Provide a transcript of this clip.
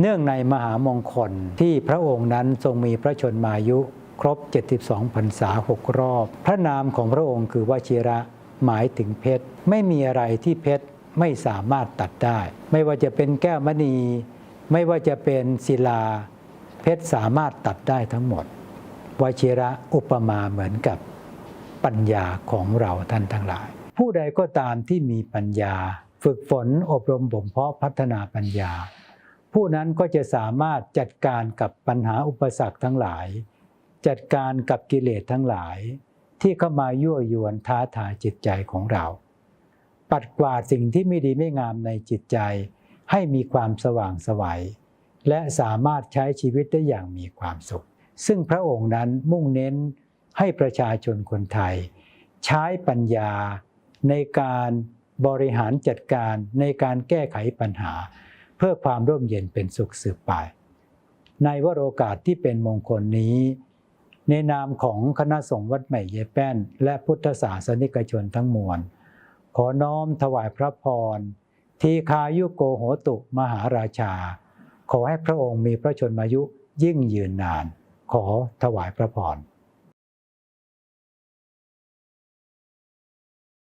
เนื่องในมหามงคลที่พระองค์นั้นทรงมีพระชนมายุครบ 72พรรษา 6 รอบ พระนามของพระองค์คือวชิระหมายถึงเพชร ไม่มีอะไรที่เพชรไม่สามารถตัดได้ ไม่ว่าจะเป็นแก้วมณี ไม่ว่าจะเป็นศิลา เพชรสามารถตัดได้ทั้งหมดวชิระอุปมาเหมือนกับปัญญาของเราท่านทั้งหลาย ผู้ใดก็ตามที่มีปัญญา ฝึกฝนอบรมบ่มเพาะพัฒนาปัญญา ผู้นั้นก็จะสามารถจัดการกับปัญหาอุปสรรคทั้งหลาย จัดการกับกิเลสทั้งหลาย ที่เข้ามายั่วยวนท้าทายจิตใจของเรา ปัดกวาดสิ่งที่ไม่ดีไม่งามในจิตใจ ให้มีความสว่างไสวัย และสามารถใช้ชีวิตได้อย่างมีความสุข ซึ่งพระองค์นั้นมุ่งเน้นให้ประชาชนคนไทย ใช้ปัญญาในการบริหารจัดการในการแก้ไขปัญหา พื่อความร่มเย็นเป็นสุขสืบไป ในวโรกาสที่เป็นมงคลนี้ ในนามของคณะสงฆ์วัดใหม่เยแป้น และพุทธศาสนิกชนทั้งมวล ขอน้อมถวายพระพร ทีคายุโกโหตุมหาราชา ขอให้พระองค์มีพระชนมายุยิ่งยืนนาน ขอถวายพระพร